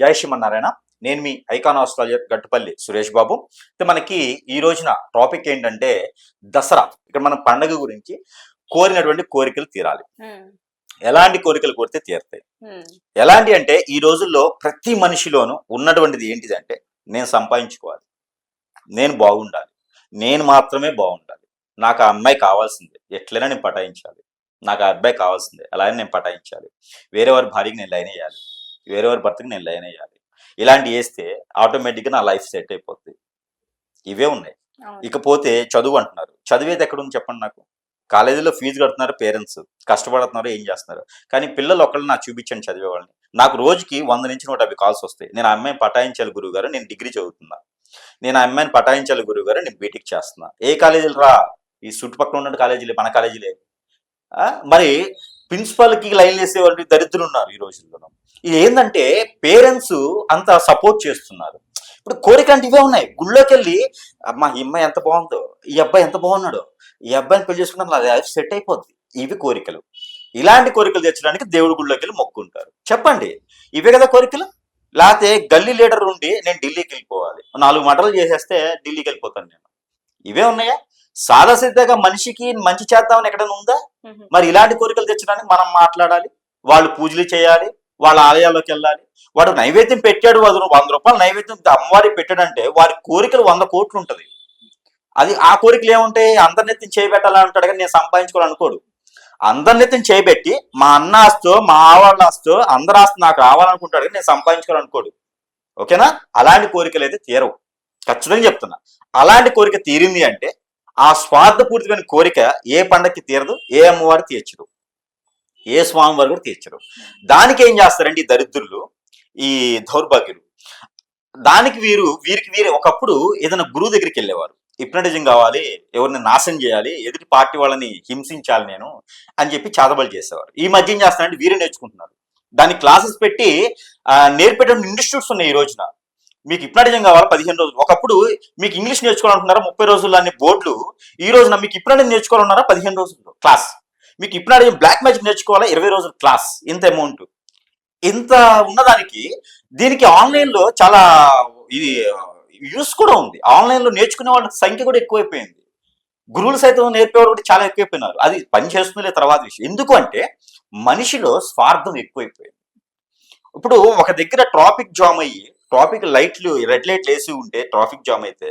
జై శ్రీమన్నారాయణ. నేను మీ ఐకాన్ ఆస్ట్రాలజర్ గట్టుపల్లి సురేష్ బాబు. అయితే మనకి ఈ రోజున టాపిక్ ఏంటంటే దసరా. ఇక్కడ మనం పండగ గురించి కోరినటువంటి కోరికలు తీరాలి. ఎలాంటి కోరికలు కోరితే తీరుతాయి. ఎలాంటి అంటే ఈ రోజుల్లో ప్రతి మనిషిలోనూ ఉన్నటువంటిది ఏంటిది అంటే నేను సంపాదించుకోవాలి. నేను బాగుండాలి. నేను మాత్రమే బాగుండాలి. నాకు ఆ అమ్మాయి కావాల్సిందే. ఎట్లైనా నేను పటాయించాలి. నాకు ఆ అబ్బాయి కావాల్సిందే. అలాగే నేను పటాయించాలి. వేరే వారి భార్యకి నేను లైన్ వేయాలి. వేరే వారి భర్తకి నేను లైన్ వేయాలి ఇలాంటి వేస్తే ఆటోమేటిక్గా నా లైఫ్ సెట్ అయిపోద్ది. ఇవే ఉన్నాయి. ఇకపోతే చదువు అంటున్నారు. చదివేది ఎక్కడుంది చెప్పండి నాకు? కాలేజీలో ఫీజు కడుతున్నారు పేరెంట్స్. కష్టపడుతున్నారు ఏం చేస్తున్నారు? కానీ పిల్లలు ఒకళ్ళు నాకు చూపించండి చదివే వాళ్ళని నాకు రోజుకి వంద నుంచి నూట యాభై కాల్స్ వస్తాయి. నేను ఆ అమ్మాయిని పటాయించాలి గురువు గారు నేను డిగ్రీ చదువుతున్నా. నేను ఆ అమ్మాయిని పటాయించాలి గురువు గారు నేను బీటెక్ చేస్తున్నా. ఏ కాలేజీలు రా? ఈ చుట్టుపక్కల ఉన్న కాలేజీలే మన కాలేజీలే. మరి ప్రిన్సిపాల్కి లైన్ వేసే వాళ్ళు దరిద్రులు ఉన్నారు ఈ రోజుల్లో. ఇది ఏంటంటే పేరెంట్స్ అంత సపోర్ట్ చేస్తున్నారు. ఇప్పుడు కోరిక అంటే ఇవే ఉన్నాయి. గుళ్ళోకి వెళ్ళి అమ్మా ఈ అమ్మాయి ఎంత బాగుందో ఈ అబ్బాయి ఎంత బాగున్నాడో ఈ అబ్బాయిని పెళ్ళి చేసుకుంటే అది సెట్ అయిపోద్ది. ఇవి కోరికలు. ఇలాంటి కోరికలు తెచ్చడానికి దేవుడి గుళ్ళోకి వెళ్ళి మొక్కుంటారు. చెప్పండి ఇవే కదా కోరికలు? లేకపోతే గల్లీ లీడర్ ఉండి నేను ఢిల్లీకి వెళ్ళిపోవాలి. నాలుగు మటలు చేసేస్తే ఢిల్లీకి వెళ్ళిపోతాను నేను. ఇవే ఉన్నాయా? సాదాసిద్ధంగా మనిషికి మంచి చేద్దామని ఎక్కడైనా ఉందా? మరి ఇలాంటి కోరికలు తెచ్చడానికి మనం మాట్లాడాలి వాళ్ళు పూజలు చేయాలి వాళ్ళ ఆలయాల్లోకి వెళ్ళాలి. వాడు నైవేద్యం పెట్టాడు రూ- వంద రూపాయలు నైవేద్యం అమ్మవారికి పెట్టాడంటే వారి కోరికలు వంద కోట్లు ఉంటది. అది ఆ కోరికలు ఏముంటాయి? అందరినెత్తిని చేయబెట్టాలని అంటాడు కానీ నేను సంపాదించుకోవాలనుకోడు. అందరినెత్తిని చేయబెట్టి మా అన్న ఆస్తో మా ఆవాళ్ళ ఆస్తో అందరి ఆస్తి నాకు రావాలనుకుంటాడు కానీ నేను సంపాదించుకోవాలనుకోడు. ఓకేనా? అలాంటి కోరికలు అయితే తీరవు. ఖచ్చితంగా చెప్తున్నా. అలాంటి కోరిక తీరింది అంటే ఆ స్వార్థపూరితమైన కోరిక ఏ పండక్కి తీరదు ఏ అమ్మవారు తీర్చరు ఏ స్వామి వారు కూడా తీర్చరు. దానికి ఏం చేస్తారండి ఈ దరిద్రులు ఈ దౌర్భాగ్యులు? దానికి వీరు వీరికి వీరే ఒకప్పుడు ఏదైనా గురువు దగ్గరికి వెళ్ళేవారు. హిప్నటిజం కావాలి ఎవరిని నాశనం చేయాలి ఎదుటి పార్టీ వాళ్ళని హింసించాలి నేను అని చెప్పి చాదబలు చేసేవారు. ఈ మధ్య ఏం చేస్తారంటే వీరే నేర్చుకుంటున్నారు. దానికి క్లాసెస్ పెట్టి ఆ, నేర్పేటువంటి ఇన్స్టిట్యూట్స్ ఉన్నాయి ఈ రోజున. మీకు హిప్నటిజం కావాలి? పదిహేను రోజులు. ఒకప్పుడు మీకు ఇంగ్లీష్ నేర్చుకోవాలనుకున్నారా ముప్పై రోజులు అనే బోర్డులు. ఈ రోజున మీకు హిప్నటిజం నేర్చుకోవాలన్నారా? పదిహేను రోజులు. క్లాస్. మీకు హిప్నటిజం బ్లాక్ మ్యాజిక్ నేర్చుకోవాలా? ఇరవై రోజులు క్లాస్. ఇంత అమౌంట్. ఇంత ఉన్నదానికి దీనికి ఆన్లైన్లో చాలా ఇది యూస్ కూడా ఉంది. ఆన్లైన్లో నేర్చుకునే వాళ్ళ సంఖ్య కూడా ఎక్కువైపోయింది. గురువులు సైతం నేర్పేవారు కూడా చాలా ఎక్కువైపోయినారు. అది పని చేస్తుందిలే తర్వాత విషయం. ఎందుకు అంటే మనిషిలో స్వార్థం ఎక్కువైపోయింది. ఇప్పుడు ఒక దగ్గర ట్రాఫిక్ జామ్ అయ్యి ట్రాఫిక్ లైట్లు రెడ్ లైట్లు వేసి ఉంటే ట్రాఫిక్ జామ్ అయితే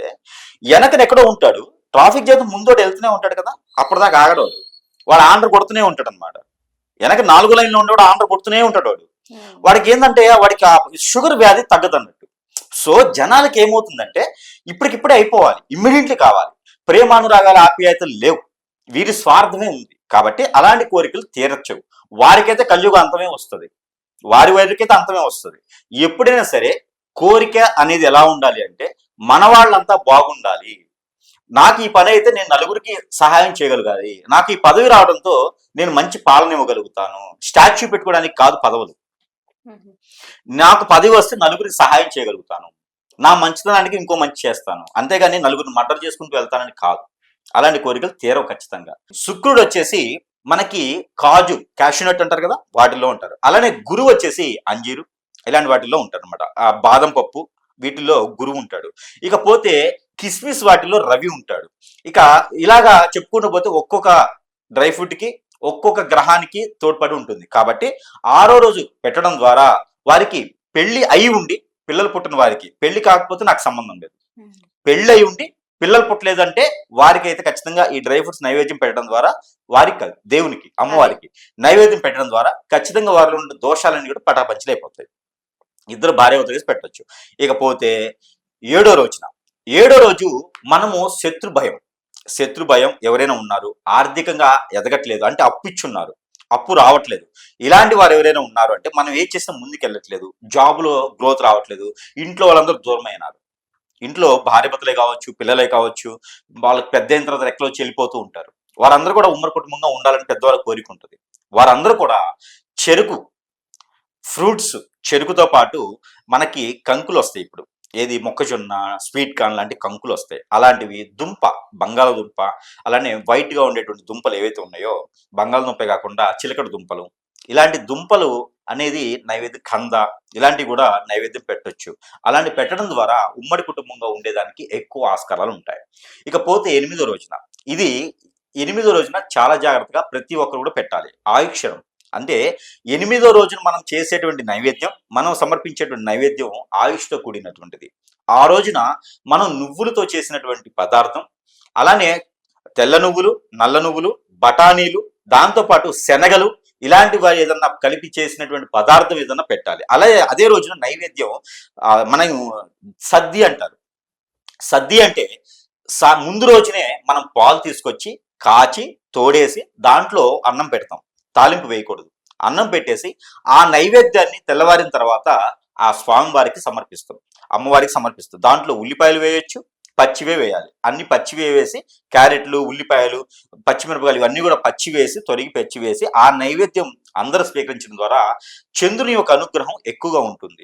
వెనకన ఎక్కడో ఉంటాడు. ట్రాఫిక్ చేత ముందోటి వెళ్తూనే ఉంటాడు కదా అప్పటిదాకా ఆగడు వాడు. ఆంధ్ర కొడుతూనే ఉంటాడు అనమాట వెనక నాలుగు లైన్లో ఉండేవాడు ఆంధ్ర కొడుతూనే ఉంటాడు వాడు. ఉమ్, వాడికి ఏంటంటే వాడికి షుగర్ వ్యాధి తగ్గదు అన్నట్టు సో జనాలకి ఏమవుతుందంటే ఇప్పటికిప్పుడే అయిపోవాలి ఇమ్మీడియట్లీ కావాలి. ప్రేమానురాగాల ఆప్యాయతలు లేవు. వీరి స్వార్థమే ఉంది. కాబట్టి అలాంటి కోరికలు తీరచ్చవు. వారికైతే కలియుగ అంతమే వస్తుంది. వారి వారికైతే అంతమే వస్తుంది. ఎప్పుడైనా సరే కోరిక అనేది ఎలా ఉండాలి అంటే మన వాళ్ళంతా బాగుండాలి. నాకు ఈ పని అయితే నేను నలుగురికి సహాయం చేయగలగాలి. నాకు ఈ పదవి రావడంతో నేను మంచి పాలన ఇవ్వగలుగుతాను. స్టాచ్యూ పెట్టుకోవడానికి కాదు పదవులు. నాకు పదవి వస్తే నలుగురికి సహాయం చేయగలుగుతాను. నా మంచితనానికి ఇంకో మంచి చేస్తాను. అంతేగాని నలుగురిని మర్డర్ చేసుకుంటూ వెళ్తానని కాదు. అలాంటి కోరికలు తీరవు ఖచ్చితంగా. శుక్రుడు వచ్చేసి మనకి కాజు క్యాషూనట్ అంటారు కదా వాటిల్లో ఉంటారు. అలానే గురువు వచ్చేసి అంజీరు. ఇలాంటి వాటిల్లో ఉంటారు అనమాట ఆ బాదం పప్పు వీటిల్లో గురువు ఉంటాడు. ఇకపోతే కిస్మిస్ వాటిల్లో రవి ఉంటాడు. ఇక ఇలాగా చెప్పుకుంటూ పోతే ఒక్కొక్క డ్రై ఫ్రూట్కి ఒక్కొక్క గ్రహానికి తోడ్పడి ఉంటుంది. కాబట్టి ఆరో రోజు పెట్టడం ద్వారా వారికి పెళ్ళి అయి ఉండి పిల్లలు పుట్టిన వారికి పెళ్ళి కాకపోతే నాకు సంబంధం లేదు. పెళ్ళి అయి ఉండి పిల్లలు పుట్టలేదంటే వారికి అయితే ఖచ్చితంగా ఈ డ్రై ఫ్రూట్స్ నైవేద్యం పెట్టడం ద్వారా వారికి కాదు దేవునికి అమ్మవారికి నైవేద్యం పెట్టడం ద్వారా ఖచ్చితంగా వారిలో ఉండే దోషాలన్నీ కూడా పటాపంచలైపోతాయి. ఇద్దరు భార్యవతలు కలిసి పెట్టొచ్చు. ఇకపోతే ఏడో రోజున ఏడో రోజు మనము శత్రు భయం. శత్రు భయం ఎవరైనా ఉన్నారు ఆర్థికంగా ఎదగట్లేదు అంటే అప్పు ఇచ్చున్నారు అప్పు రావట్లేదు. ఇలాంటి వారు ఎవరైనా ఉన్నారు అంటే మనం ఏం చేసినా ముందుకెళ్ళట్లేదు జాబ్లో గ్రోత్ రావట్లేదు ఇంట్లో వాళ్ళందరూ దూరం అయినారు ఇంట్లో భార్యభర్తలే కావచ్చు పిల్లలే కావచ్చు వాళ్ళకి పెద్ద అయిన తర్వాత రెక్కలో చెల్లిపోతూ ఉంటారు. వారందరూ కూడా ఉమ్మడి కుటుంబంగా ఉండాలని పెద్దవాళ్ళ కోరిక ఉంటుంది. వారందరూ కూడా చెరుకు ఫ్రూట్స్ చెరుకుతో పాటు మనకి కంకులు వస్తాయి ఇప్పుడు. ఏది మొక్కజొన్న స్వీట్ కార్న్ లాంటి కంకులు వస్తాయి అలాంటివి దుంప బంగాళదుంప అలానే వైట్గా ఉండేటువంటి దుంపలు ఏవైతే ఉన్నాయో బంగాళదుంపే కాకుండా చిలకడ దుంపలు ఇలాంటి దుంపలు అనేది నైవేద్యం కంద ఇలాంటివి కూడా నైవేద్యం పెట్టొచ్చు. అలాంటి పెట్టడం ద్వారా ఉమ్మడి కుటుంబంగా ఉండేదానికి ఎక్కువ ఆస్కారాలు ఉంటాయి. ఇకపోతే ఎనిమిదో రోజున. ఇది ఎనిమిదో రోజున చాలా జాగ్రత్తగా ప్రతి ఒక్కరు కూడా పెట్టాలి. ఆయుక్షరం అంటే ఎనిమిదో రోజున మనం చేసేటువంటి నైవేద్యం మనం సమర్పించేటువంటి నైవేద్యం ఆయుష్తో కూడినటువంటిది. ఆ రోజున మనం నువ్వులతో చేసినటువంటి పదార్థం అలానే తెల్ల నువ్వులు నల్ల నువ్వులు బఠానీలు దాంతోపాటు శనగలు ఇలాంటివి ఏదన్నా కలిపి చేసినటువంటి పదార్థం ఏదన్నా పెట్టాలి. అలాగే అదే రోజున నైవేద్యం మనం సద్ది అంటారు. సద్ది అంటే సా- ముందు రోజునే మనం పాలు తీసుకొచ్చి కాచి తోడేసి దాంట్లో అన్నం పెడతాం. తాలింపు వేయకూడదు. అన్నం పెట్టేసి ఆ నైవేద్యాన్ని తెల్లవారిన తర్వాత ఆ స్వామివారికి సమర్పిస్తాం. అమ్మవారికి సమర్పిస్తాం. దాంట్లో ఉల్లిపాయలు వేయొచ్చు పచ్చివే వేయాలి. అన్ని పచ్చివే వేసి క్యారెట్లు ఉల్లిపాయలు పచ్చిమిరపకాయలు ఇవన్నీ కూడా పచ్చి వేసి తొరిగి పచ్చి వేసి ఆ నైవేద్యం అందరూ స్వీకరించడం ద్వారా చంద్రుని యొక్క అనుగ్రహం ఎక్కువగా ఉంటుంది.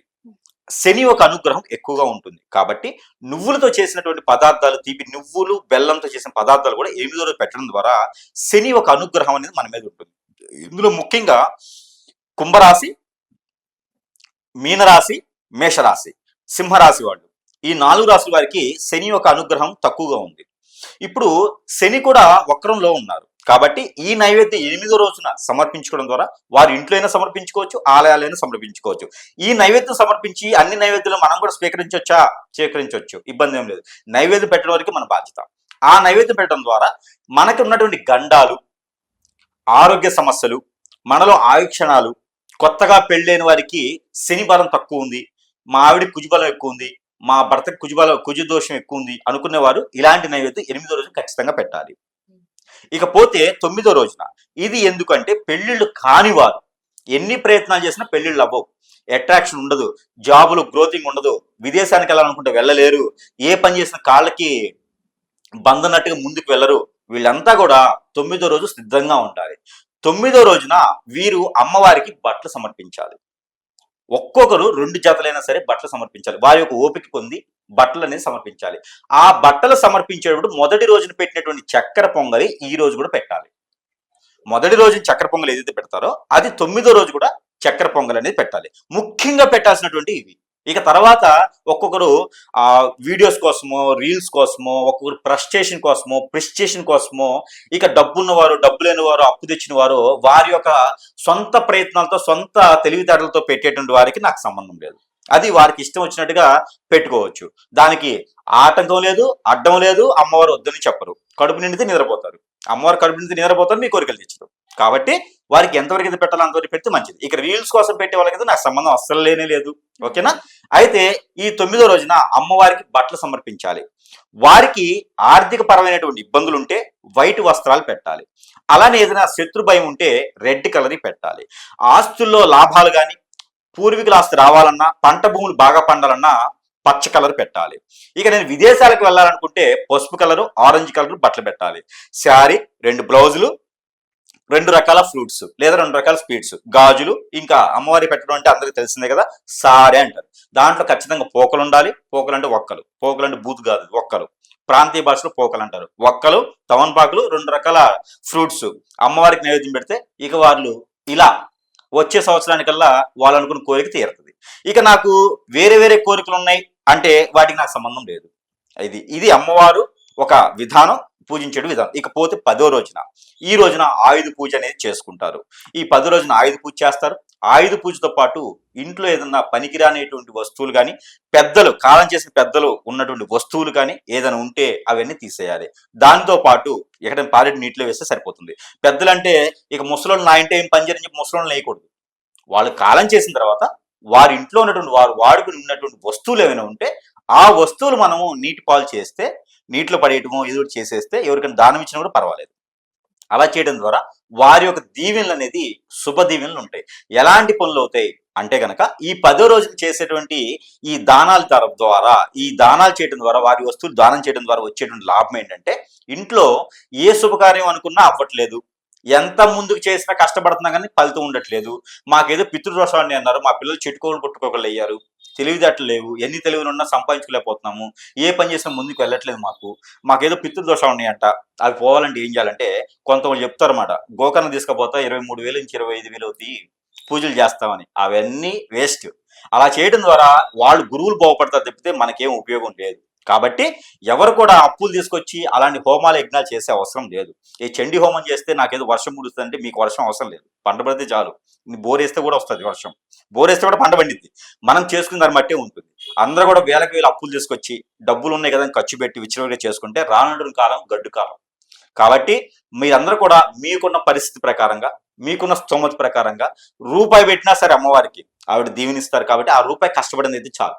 శని యొక్క అనుగ్రహం ఎక్కువగా ఉంటుంది. కాబట్టి నువ్వులతో చేసినటువంటి పదార్థాలు తీపి నువ్వులు బెల్లంతో చేసిన పదార్థాలు కూడా ఎనిమిదో రోజు పెట్టడం ద్వారా శని ఒక అనుగ్రహం అనేది మన మీద ఉంటుంది. ఇందులో ముఖ్యంగా కుంభరాశి మీనరాశి మేషరాశి సింహరాశి వాళ్ళు. ఈ నాలుగు రాశుల వారికి శని యొక్క అనుగ్రహం తక్కువగా ఉంది. ఇప్పుడు శని కూడా వక్రంలో ఉన్నారు. కాబట్టి ఈ నైవేద్యం ఎనిమిదో రోజున సమర్పించుకోవడం ద్వారా వారి ఇంట్లో అయినా సమర్పించుకోవచ్చు ఆలయాలైనా సమర్పించుకోవచ్చు. ఈ నైవేద్యం సమర్పించి అన్ని నైవేద్యాలు మనం కూడా స్వీకరించవచ్చా స్వీకరించవచ్చు ఇబ్బంది ఏం లేదు. నైవేద్యం పెట్టడం వరకు మన బాధ్యత. ఆ నైవేద్యం పెట్టడం ద్వారా మనకు ఉన్నటువంటి గండాలు ఆరోగ్య సమస్యలు మనలో ఆయుక్షణాలు కొత్తగా పెళ్ళైన వారికి శని బలం తక్కువ ఉంది మా ఆవిడ కుజుబలం ఎక్కువ ఉంది మా భర్తకి కుజుబలం కుజు దోషం ఎక్కువ ఉంది అనుకునేవారు ఇలాంటి నైవేద్యం ఎనిమిదో రోజు ఖచ్చితంగా పెట్టాలి. ఇకపోతే తొమ్మిదో రోజున ఇది ఎందుకంటే పెళ్ళిళ్ళు కానివారు ఎన్ని ప్రయత్నాలు చేసినా పెళ్ళిళ్ళు అవ్వవు. అట్రాక్షన్ ఉండదు జాబులు గ్రోతింగ్ ఉండదు విదేశానికి వెళ్ళాలనుకుంటే వెళ్ళలేరు ఏ పని చేసిన కాళ్ళకి బంధనట్టుగా ముందుకు వెళ్ళరు వీళ్ళంతా కూడా తొమ్మిదో రోజు సిద్ధంగా ఉండాలి. తొమ్మిదో రోజున వీరు అమ్మవారికి బట్టలు సమర్పించాలి. ఒక్కొక్కరు రెండు జతలైనా సరే బట్టలు సమర్పించాలి. వారి యొక్క ఓపిక పొంది బట్టలు అనేది సమర్పించాలి. ఆ బట్టలు సమర్పించేటప్పుడు మొదటి రోజున పెట్టినటువంటి చక్కెర పొంగలి ఈ రోజు కూడా పెట్టాలి. మొదటి రోజు చక్కెర పొంగల్ ఏదైతే పెడతారో అది తొమ్మిదో రోజు కూడా చక్కెర పొంగల్ అనేది పెట్టాలి. ముఖ్యంగా పెట్టాల్సినటువంటి ఇవి. ఇక తర్వాత ఒక్కొక్కరు ఆ వీడియోస్ కోసమో రీల్స్ కోసమో ఒక్కొక్కరు ప్రస్టేషన్ కోసమో ప్రిస్టేషన్ కోసమో ఇక డబ్బున్న వారు డబ్బు లేని వారు అప్పు తెచ్చిన వారు వారి యొక్క సొంత ప్రయత్నాలతో సొంత తెలివితేటలతో పెట్టేటువంటి వారికి నాకు సంబంధం లేదు. అది వారికి ఇష్టం వచ్చినట్టుగా పెట్టుకోవచ్చు. దానికి ఆటంకం లేదు అడ్డం లేదు అమ్మవారు వద్దని చెప్పరు. కడుపు నిండితే నిద్రపోతారు. అమ్మవారు కడుపు నిండితే నిద్రపోతారు మీ కోరికలు తెచ్చరు కాబట్టి వారికి ఎంతవరకు అయితే పెట్టాలో అంతవరకు పెడితే మంచిది. ఇక్కడ రీల్స్ కోసం పెట్టే వాళ్ళకైతే నాకు సంబంధం అస్సలు లేనే లేదు. ఓకేనా? అయితే ఈ తొమ్మిదో రోజున అమ్మవారికి బట్టలు సమర్పించాలి. వారికి ఆర్థిక పరమైనటువంటి ఇబ్బందులు ఉంటే వైట్ వస్త్రాలు పెట్టాలి. అలానే ఏదైనా శత్రు భయం ఉంటే రెడ్ కలర్ పెట్టాలి. ఆస్తుల్లో లాభాలు కానీ పూర్వీకుల ఆస్తి రావాలన్నా పంట భూములు బాగా పండాలన్నా పచ్చ కలర్ పెట్టాలి. ఇక నేను విదేశాలకు వెళ్ళాలనుకుంటే పసుపు కలరు ఆరెంజ్ కలర్ బట్టలు పెట్టాలి. శారీ రెండు బ్లౌజులు రెండు రకాల ఫ్రూట్స్ లేదా రెండు రకాల స్వీట్స్. గాజులు ఇంకా అమ్మవారి పెట్టడం అంటే అందరికీ తెలిసిందే కదా సారే అంటారు. దాంట్లో ఖచ్చితంగా పోకలు ఉండాలి. పోకలు అంటే ఒక్కలు. పోకలు అంటే బూత్ కాదు ఒక్కలు. ప్రాంతీయ భాషలో పోకలు అంటారు. ఒక్కలు తవన్పాకులు రెండు రకాల ఫ్రూట్స్. అమ్మవారికి నైవేద్యం పెడితే ఇక వాళ్ళు ఇలా వచ్చే సంవత్సరానికల్లా వాళ్ళు అనుకున్న కోరిక తీరుతుంది. ఇక నాకు వేరే వేరే కోరికలు ఉన్నాయి అంటే వాటికి నాకు సంబంధం లేదు. ఇది ఇది అమ్మవారు ఒక విధానం పూజించడం విధానం. ఇకపోతే పదో రోజున. ఈ రోజున ఆయుధ పూజ అనేది చేసుకుంటారు. ఈ పదో రోజున ఆయుధ పూజ చేస్తారు. ఆయుధ పూజతో పాటు ఇంట్లో ఏదన్నా పనికిరానేటువంటి వస్తువులు కానీ పెద్దలు కాలం చేసిన పెద్దలు ఉన్నటువంటి వస్తువులు కానీ ఏదైనా ఉంటే అవన్నీ తీసేయాలి. దాంతో పాటు ఎక్కడ పారెట్ నీటిలో వేస్తే సరిపోతుంది. పెద్దలంటే ఇక ముసలోళ్ళు నా ఇంటే ఏం పనిచేయని చెప్పి ముసలోళ్ళు వేయకూడదు. వాళ్ళు కాలం చేసిన తర్వాత వారి ఇంట్లో ఉన్నటువంటి వారు వాడుకుని ఉన్నటువంటి వస్తువులు ఏమైనా ఉంటే ఆ వస్తువులు మనము నీటి పాలు చేస్తే నీటిలో పడేయటమో ఏదో చేసేస్తే ఎవరికైనా దానం ఇచ్చినా కూడా పర్వాలేదు. అలా చేయడం ద్వారా వారి యొక్క దీవెనలు అనేది శుభ దీవెనలు ఉంటాయి. ఎలాంటి పనులు అవుతాయి అంటే గనక ఈ పదో రోజులు చేసేటువంటి ఈ దానాల ద్వారా ఈ దానాలు చేయడం ద్వారా వారి వస్తువులు దానం చేయడం ద్వారా వచ్చేటువంటి లాభం ఏంటంటే ఇంట్లో ఏ శుభకార్యం అనుకున్నా అవ్వట్లేదు. ఎంత ముందుకు చేసినా కష్టపడుతున్నా కానీ ఫలితం ఉండట్లేదు. మాకేదో పితృదోషాన్ని అన్నారు. మా పిల్లలు చెట్టుకోలు కొట్టుకోగలయ్యారు తెలివితేటలు లేవు ఎన్ని తెలివిలు ఉన్నా సంపాదించుకోలేకపోతున్నాము ఏ పని చేసినా ముందుకు వెళ్ళట్లేదు మాకు మాకేదో పితృదోషాలు ఉన్నాయంట అవి పోవాలంటే ఏం చేయాలంటే కొంతమంది చెప్తారన్నమాట గోకర్ణ తీసుకుపోతా ఇరవై మూడు వేలు నుంచి ఇరవై ఐదు వేలు అవుతాయి పూజలు చేస్తామని అవన్నీ వేస్ట్. అలా చేయడం ద్వారా వాళ్ళు గురువులు బాగుపడతారు తప్పితే మనకేం ఉపయోగం లేదు. కాబట్టి ఎవరు కూడా అప్పులు తీసుకొచ్చి అలాంటి హోమాలు యజ్ఞాలు చేసే అవసరం లేదు. ఈ చండీ హోమం చేస్తే నాకేదో వర్షం ముడుస్తుందంటే మీకు వర్షం అవసరం లేదు. పంట పడితే చాలు. బోర్ వేస్తే కూడా వస్తుంది వర్షం. బోర్ వేస్తే కూడా పంట పండిద్ది. మనం చేసుకున్న దాన్ని బట్టే ఉంటుంది. అందరూ కూడా వేలకు వేలు అప్పులు తీసుకొచ్చి డబ్బులు ఉన్నాయి కదా ఖర్చు పెట్టి విచ్చలవిడిగా చేసుకుంటే రానున్న కాలం గడ్డు కాలం. కాబట్టి మీరందరూ కూడా మీకున్న పరిస్థితి ప్రకారంగా మీకున్న స్తోమత ప్రకారంగా రూపాయి పెట్టినా సరే అమ్మవారికి ఆవిడ దీవెనిస్తారు కాబట్టి ఆ రూపాయి కష్టపడింది అయితే చాలు.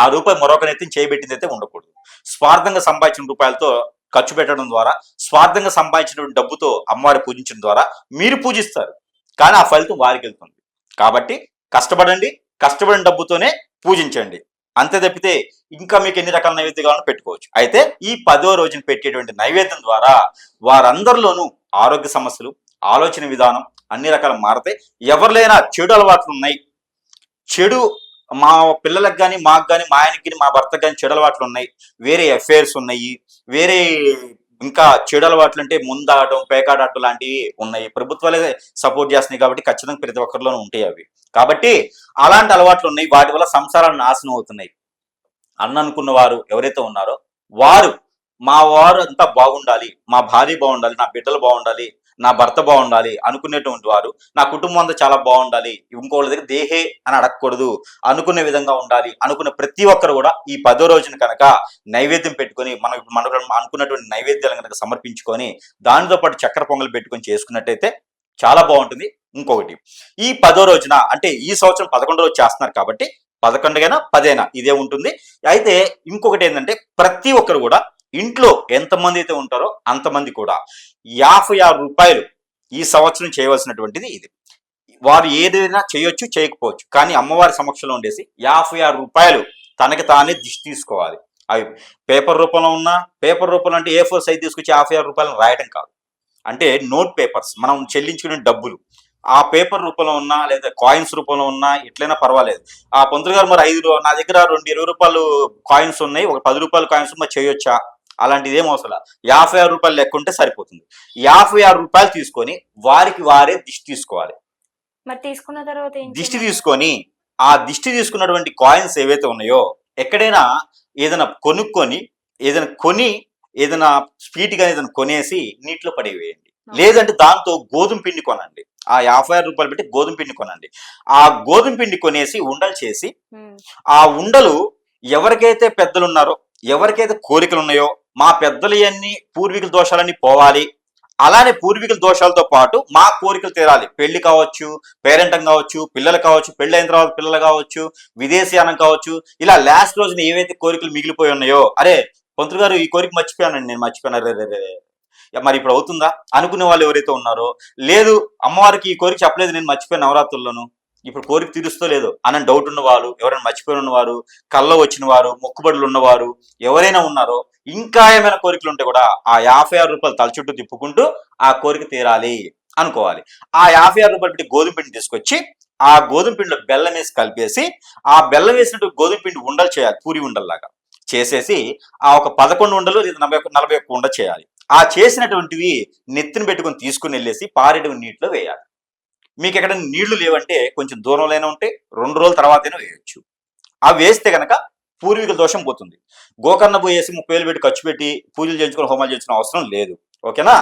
ఆ రూపాయి మరొకనైతే చేయబెట్టింది అయితే ఉండకూడదు. స్వార్థంగా సంపాదించిన రూపాయలతో ఖర్చు పెట్టడం ద్వారా స్వార్థంగా సంపాదించినటువంటి డబ్బుతో అమ్మవారి పూజించడం ద్వారా మీరు పూజిస్తారు. కానీ ఆ ఫలితం వారికి వెళ్తుంది. కాబట్టి కష్టపడండి కష్టపడిన డబ్బుతోనే పూజించండి. అంతే తప్పితే ఇంకా మీకు ఎన్ని రకాల నైవేద్యాలను పెట్టుకోవచ్చు. అయితే ఈ పదో రోజున పెట్టేటువంటి నైవేద్యం ద్వారా వారందరిలోనూ ఆరోగ్య సమస్యలు ఆలోచన విధానం అన్ని రకాల మారతాయి. ఎవరిలైనా చెడు అలవాట్లు ఉన్నాయి చెడు మా పిల్లలకు కానీ మాకు కానీ మా ఆయనకి కానీ మా భర్తకు కానీ చెడు అలవాట్లు ఉన్నాయి. వేరే అఫైర్స్ ఉన్నాయి. వేరే ఇంకా చెడు అలవాట్లు అంటే ముందాడటం పేకాడటం లాంటివి ఉన్నాయి. ప్రభుత్వాలే సపోర్ట్ చేస్తున్నాయి కాబట్టి ఖచ్చితంగా ప్రతి ఒక్కరిలోనూ ఉంటాయి అవి. కాబట్టి అలాంటి అలవాట్లు ఉన్నాయి. వాటి వల్ల సంసారాలు నాశనం అవుతున్నాయి. అన్న అనుకున్న వారు ఎవరైతే ఉన్నారో వారు మా వారు అంతా బాగుండాలి. మా భార్య బాగుండాలి నా బిడ్డలు బాగుండాలి. నా భర్త బాగుండాలి అనుకునేటువంటి వారు నా కుటుంబం అంతా చాలా బాగుండాలి ఇంకోళ్ళ దగ్గర దేహే అని అడగకూడదు అనుకునే విధంగా ఉండాలి అనుకున్న ప్రతి ఒక్కరు కూడా ఈ పదో రోజున కనుక నైవేద్యం పెట్టుకొని మన మన అనుకున్నటువంటి నైవేద్యాలను కనుక సమర్పించుకొని దానితో పాటు చక్కెర పొంగల్ పెట్టుకొని చేసుకున్నట్టయితే చాలా బాగుంటుంది. ఇంకొకటి ఈ పదో రోజున అంటే ఈ సంవత్సరం పదకొండు రోజు చేస్తున్నారు కాబట్టి పదకొండుగైనా పదైనా ఇదే ఉంటుంది. అయితే ఇంకొకటి ఏంటంటే ప్రతి ఒక్కరు కూడా ఇంట్లో ఎంతమంది అయితే ఉంటారో అంతమంది కూడా యాభై ఆరు రూపాయలు ఈ సంవత్సరం చేయవలసినటువంటిది ఇది. వారు ఏదైనా చేయొచ్చు చేయకపోవచ్చు. కానీ అమ్మవారి సమక్షంలో ఉండేసి యాభై ఆరు రూపాయలు తనకి తానే దిష్టి తీసుకోవాలి. అవి పేపర్ రూపంలో ఉన్నా పేపర్ రూపంలో అంటే ఏ ఫోర్ సైజ్ తీసుకొచ్చి యాభై ఆరు రూపాయలు రాయడం కాదు. అంటే నోట్ పేపర్స్ మనం చెల్లించుకునే డబ్బులు. ఆ పేపర్ రూపంలో ఉన్నా లేదా కాయిన్స్ రూపంలో ఉన్నా ఎట్లయినా పర్వాలేదు. ఆ పంతులు గారు మరి ఐదు నా దగ్గర రెండు ఇరవై రూపాయలు కాయిన్స్ ఉన్నాయి ఒక పది రూపాయల కాయిన్స్ మరి చేయొచ్చా? అలాంటిది ఏం అవసరం. యాభై ఆరు రూపాయలు లెక్క ఉంటే సరిపోతుంది యాభై ఆరు రూపాయలు తీసుకొని వారికి వారే దిష్టి తీసుకోవాలి మరి తీసుకున్న తర్వాత దిష్టి? తీసుకొని ఆ దిష్టి తీసుకున్నటువంటి కాయిన్స్ ఏవైతే ఉన్నాయో ఎక్కడైనా ఏదైనా కొనుక్కొని ఏదైనా కొని ఏదైనా స్వీట్గా ఏదైనా కొనేసి నీటిలో పడేవేయండి లేదంటే దాంతో గోధుమ పిండి కొనండి ఆ యాభై ఆరు రూపాయలు పెట్టి గోధుమ పిండి కొనండి ఆ గోధుమ పిండి కొనేసి ఉండలు చేసి. ఆ ఉండలు ఎవరికైతే పెద్దలు ఉన్నారో ఎవరికైతే కోరికలు ఉన్నాయో మా పెద్దలు అన్ని పూర్వీకుల దోషాలన్నీ పోవాలి. అలానే పూర్వీకుల దోషాలతో పాటు మా కోరికలు తీరాలి. పెళ్ళి కావచ్చు పేరెంటం కావచ్చు పిల్లలు కావచ్చు పెళ్ళి అయిన తర్వాత పిల్లలు కావచ్చు విదేశీయానం కావచ్చు ఇలా లాస్ట్ రోజున ఏవైతే కోరికలు మిగిలిపోయి ఉన్నాయో అరే పంతులు గారు ఈ కోరిక మర్చిపోయానండి నేను మర్చిపోయాను రే రే రే. మరి ఇప్పుడు అవుతుందా? అనుకునే వాళ్ళు ఎవరైతే ఉన్నారో లేదు అమ్మవారికి ఈ కోరిక చెప్పలేదు నేను మర్చిపోయాను నవరాత్రుల్లోనూ. ఇప్పుడు కోరిక తీరుస్తో లేదు. అని డౌట్ ఉన్నవారు ఎవరైనా మర్చిపోయి ఉన్నవారు కళ్ళ వచ్చిన వారు మొక్కుబడులు ఉన్నవారు ఎవరైనా ఉన్నారో ఇంకా ఏమైనా కోరికలు ఉంటే కూడా ఆ యాభై ఆరు రూపాయలు తల చుట్టూ తిప్పుకుంటూ ఆ కోరిక తీరాలి అనుకోవాలి. ఆ యాభై ఆరు రూపాయలు పెట్టి గోధుమ పిండి తీసుకొచ్చి ఆ గోధుమ పిండిలో బెల్లం వేసి కలిపేసి ఆ బెల్లం వేసినట్టు గోధుమ పిండి ఉండలు చేయాలి పూరి ఉండల్లాగా. చేసేసి ఆ ఒక పదకొండు ఉండలు లేదా నలభై ఒక్క నలభై ఒక్క ఉండ చేయాలి. ఆ చేసినటువంటివి నెత్తిన పెట్టుకొని తీసుకుని వెళ్ళేసి పారేటువంటి నీటిలో వేయాలి. మీకు ఎక్కడ నీళ్ళు లేవంటే కొంచెం దూరంలోనే ఉంటే రెండు రోజుల తర్వాతైనా వేయొచ్చు. అవి వేస్తే కనుక పూర్వీకుల దోషం పోతుంది. గోకర్ణ పోయేసి ముప్పై వేలు పెట్టి ఖర్చు పెట్టి పూజలు చేయించుకొని హోమాలు చేయించిన అవసరం లేదు. ఓకేనా?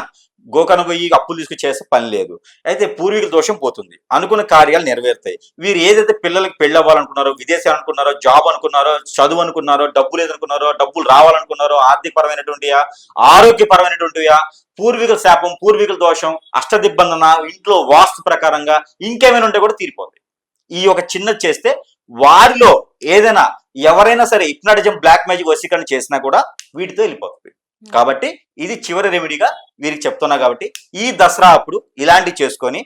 గోకర్ణ పోయి అప్పులు తీసుకు చేసే పని లేదు. అయితే పూర్వీకుల దోషం పోతుంది. అనుకున్న కార్యాలు నెరవేరుతాయి. వీరు ఏదైతే పిల్లలకి పెళ్ళి అవ్వాలనుకున్నారో విదేశాలు అనుకున్నారో జాబ్ అనుకున్నారో చదువు అనుకున్నారో డబ్బు లేదనుకున్నారో డబ్బులు రావాలనుకున్నారో ఆర్థికపరమైనటువంటియా ఆరోగ్యపరమైనటువంటియా పూర్వీకుల శాపం పూర్వీకుల దోషం అష్టదిబ్బందన ఇంట్లో వాస్తు ప్రకారంగా ఇంకేమైనా ఉంటే కూడా తీరిపోతాయి ఈ ఒక చిన్నది చేస్తే వారిలో ఏదైనా ఎవరైనా సరే హిప్నాటిజం బ్లాక్ మ్యాజిక్ వశీకరణ చేసినా కూడా వీటితో వెళ్ళిపోతుంది కాబట్టి ఇది చివరి రెమెడీగా వీరికి చెప్తున్నా కాబట్టి ఈ దసరా అప్పుడు ఇలాంటివి చేసుకొని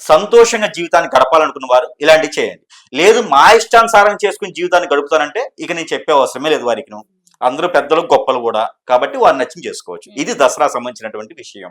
సంతోషంగా జీవితాన్ని గడపాలనుకున్న వారు ఇలాంటివి చేయండి. లేదు మా ఇష్టానుసారం చేసుకుని జీవితాన్ని గడుపుతానంటే ఇక నేను చెప్పే అవసరమే లేదు వారికి. అందరూ పెద్దలు గొప్పలు కూడా కాబట్టి వారు నచ్చింది చేసుకోవచ్చు. ఇది దసరా సంబంధించినటువంటి విషయం.